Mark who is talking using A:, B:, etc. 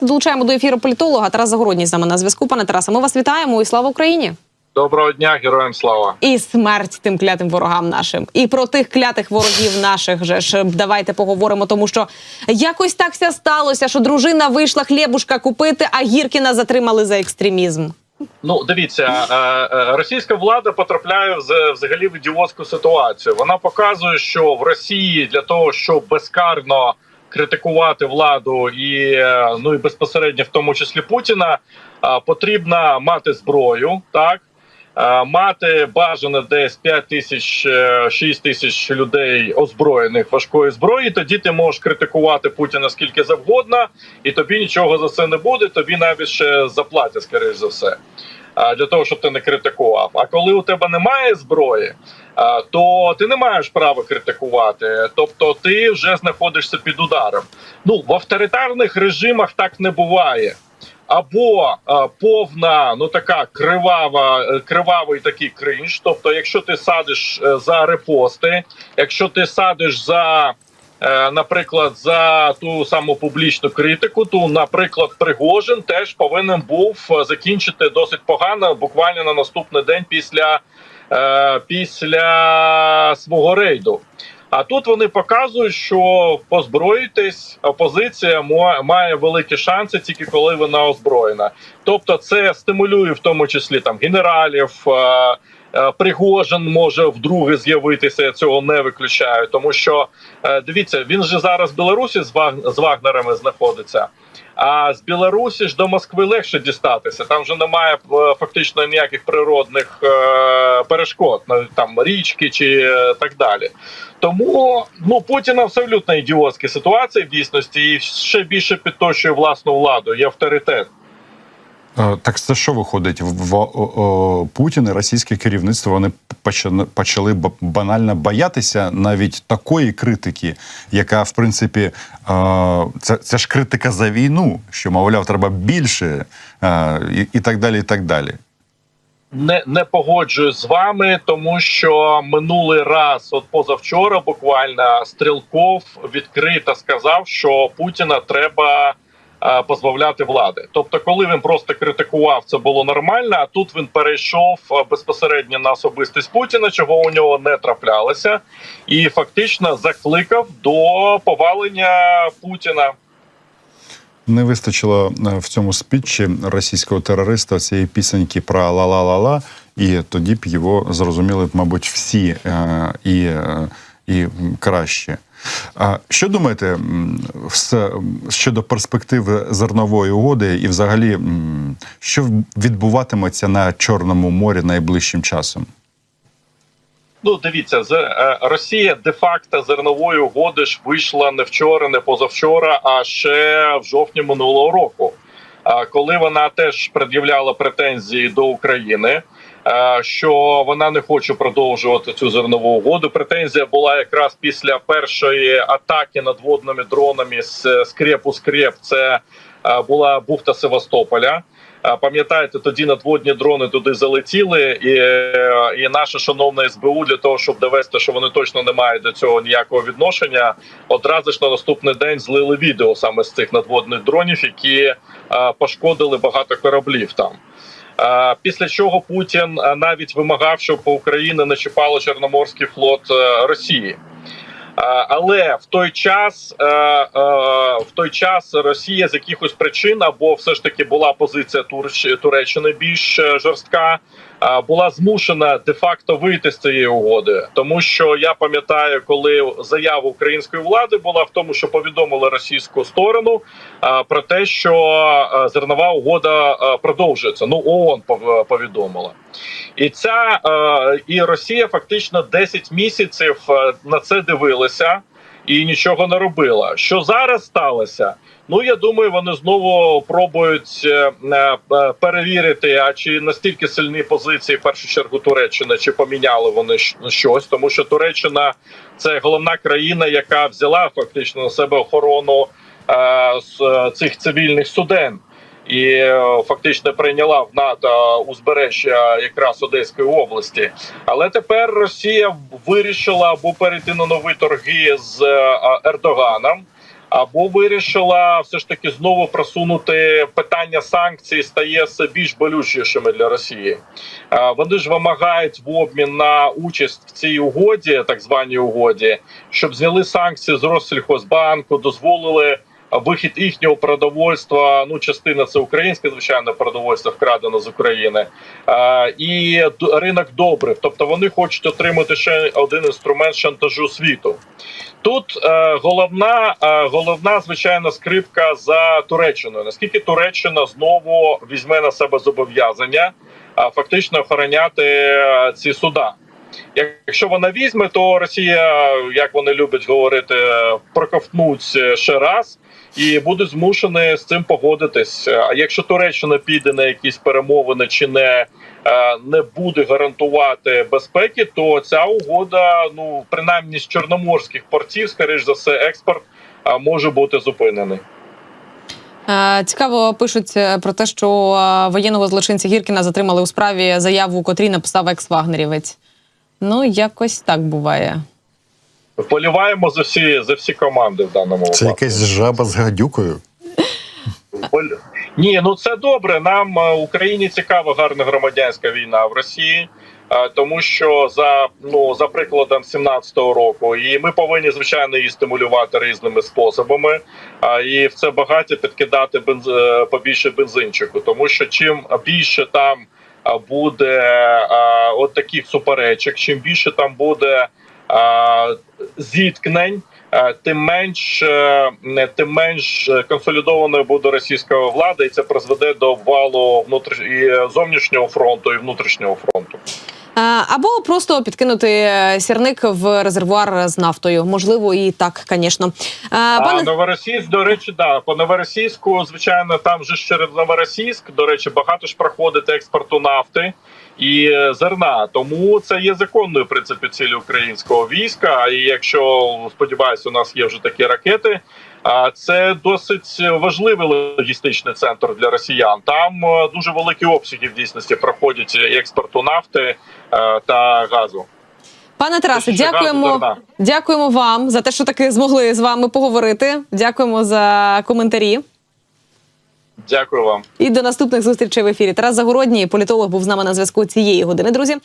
A: Долучаємо до ефіру політолога Тарас Загородній з нами на зв'язку. Пане Тарасе, ми вас вітаємо і слава Україні!
B: Доброго дня, героям слава.
A: І смерть тим клятим ворогам нашим. І про тих клятих ворогів наших же ж давайте поговоримо, тому що якось так ся сталося, що дружина вийшла хлібушка купити, а Гіркіна затримали за екстремізм.
B: Ну, дивіться, е, е, російська влада потрапляє в- взагалі в ідіотську ситуацію. Вона показує, що в Росії для того, щоб безкарно критикувати владу і е, ну і безпосередньо в тому числі Путіна, е, потрібно мати зброю, так. Е, Мати бажано десь 5 тисяч, е, 6 тисяч людей озброєних важкої зброї. Тоді ти можеш критикувати Путіна скільки завгодно, і тобі нічого за це не буде. Тобі навіть ще заплатять, скоріш за все, для того, щоб ти не критикував. А коли у тебе немає зброї, то ти не маєш права критикувати. Тобто, ти вже знаходишся під ударом. Ну в авторитарних режимах так не буває. Або а, повна, ну така кривава, е, кривавий такий кринж. Тобто, якщо ти садиш е, за репости, якщо ти садиш за, наприклад, за ту саму публічну критику, то, наприклад, Пригожин теж повинен був е, закінчити досить погано, буквально на наступний день після, е, після свого рейду. А тут вони показують, що позброїтесь, опозиція має великі шанси тільки коли вона озброєна. Тобто, це стимулює в тому числі там генералів. Е, Пригожин може вдруге з'явитися. Я цього не виключаю, тому що е, дивіться, він же зараз в Білорусі з Ваг- Вагнерами знаходиться. А з Білорусі ж до Москви легше дістатися. Там вже немає е, фактично ніяких природних перешкод, ну, там річки чи так далі. Тому ну Путін абсолютно ідіотська ситуація в дійсності, і ще більше підточує власну владу і авторитет.
C: Е, Так це що виходить? В, Путін і російське керівництво вони почали, банально боятися навіть такої критики, яка в принципі е, це, це ж критика за війну, що мовляв, треба більше е, і, і так далі. І так далі.
B: Не, не погоджуюсь з вами, тому що минулий раз, от позавчора, буквально Стрілков відкрито сказав, що Путіна треба позбавляти влади. Тобто, коли він просто критикував, це було нормально. А тут він перейшов е, безпосередньо на особистість Путіна, чого у нього не траплялося, і фактично закликав до повалення Путіна.
C: Не вистачило е, в цьому спічі російського терориста цієї пісеньки про ла-ла-ла-ла, і тоді б його зрозуміли б, мабуть, всі е, і, е, і краще. А що думаєте все щодо перспективи зернової угоди, і взагалі, що відбуватиметься на Чорному морі найближчим часом?
B: Ну, дивіться, з е, Росія де-факто зернової угоди ж вийшла не вчора, не позавчора, а ще в жовтні минулого року. Коли вона теж пред'являла претензії до України, що вона не хоче продовжувати цю зернову угоду. Претензія була якраз після першої атаки надводними дронами з скрепу скреп. Це була бухта Севастополя. Пам'ятаєте, тоді надводні дрони туди залетіли, і, е, і наше шановне СБУ для того, щоб довести, що вони точно не мають до цього ніякого відношення, одразу ж на наступний день злили відео саме з цих надводних дронів, які е, пошкодили багато кораблів там. Після чого Путін е, навіть вимагав, щоб по Україні не чіпало Чорноморський флот Росії. Але в той час е, е, в той час Росія з якихось причин або все ж таки була позиція Туреччини більш е, жорстка, була змушена де-факто вийти з цієї угоди, тому що я пам'ятаю, коли заява української влади була в тому, що повідомили російську сторону про те, що зернова угода продовжується. Ну ООН пов- повідомила. І ця е, і Росія фактично 10 місяців е, на це дивилася і нічого не робила. Що зараз сталося? Ну я думаю, вони знову пробують е, перевірити, а чи настільки сильні позиції в першу чергу Туреччини, чи поміняли вони щось, тому що Туреччина це головна країна, яка взяла фактично на себе охорону з цих цивільних суден і е, фактично прийняла в НАТО узбережжя якраз Одеської області. Але тепер Росія вирішила або перейти на нові торги з е, Ердоганом. або вирішила все ж таки знову просунути питання санкцій, стає все більш болючішими для Росії. Е, Вони ж вимагають в обмін на участь в цій угоді, так званій угоді, щоб зняли санкції з Россельхозбанку, дозволили вихід їхнього продовольства. Ну, частина це українське, звичайно, продовольство вкрадено з України, е, і ринок добрив. Тобто вони хочуть отримати ще один інструмент шантажу світу. Тут е, головна, е, головна звичайно скрипка за Туреччиною. Наскільки Туреччина знову візьме на себе зобов'язання фактично охороняти ці суда? Якщо вона візьме, то Росія, як вони люблять говорити, е, проковтнуть е, ще раз і буде змушені з цим погодитись. А якщо Туреччина піде на якісь перемовини чи не, е, не буде гарантувати безпеки, то ця угода, ну принаймні з чорноморських портів, скоріш за все, експорт е, може бути зупинений.
A: Е, Цікаво пишуть е, про те, що е, воєнного злочинця Гіркіна затримали у справі заяву, котрій написав екс-вагнерівець. Ну, якось так буває.
B: Вболіваємо за всі за всі команди в даному
D: Це
B: випадку.
D: якась жаба з гадюкою.
B: Боль- Ні, ну це добре. Нам е, Україні цікава гарна громадянська війна в Росії, е, тому що за ну за прикладом 17-го року, і ми повинні звичайно її стимулювати різними способами. І в це багаття підкидати бенз... е, побільше бензинчику, тому що чим більше там буде от таких суперечок, чим більше там буде зіткнень. Тим менш, е, тим менш консолідованою буде російська влада, і це призведе до обвалу внутрішнього е, зовнішнього фронту і внутрішнього фронту.
A: Е, Або просто підкинути е, сірник в резервуар з нафтою. Можливо, і так, звісно.
B: А
A: Пане
B: Новоросійськ, до речі, да по новоросійську, звичайно, там же через Новоросійськ, до речі, багато ж проходить експорту нафти і е, зерна. Тому це є законною в принципі цілі українського війська. І якщо сподіваюся, у нас є вже такі ракети. А це досить важливий логістичний центр для росіян. Там е, дуже великі обсяги в дійсності проходять експорту нафти е, та газу.
A: Пане Тарасе, дякуємо. Дякуємо вам за те, що таки змогли з вами поговорити. Дякуємо за коментарі.
B: Дякую вам.
A: І до наступних зустрічей в ефірі. Тарас Загородній, політолог, був з нами на зв'язку цієї години. Друзі.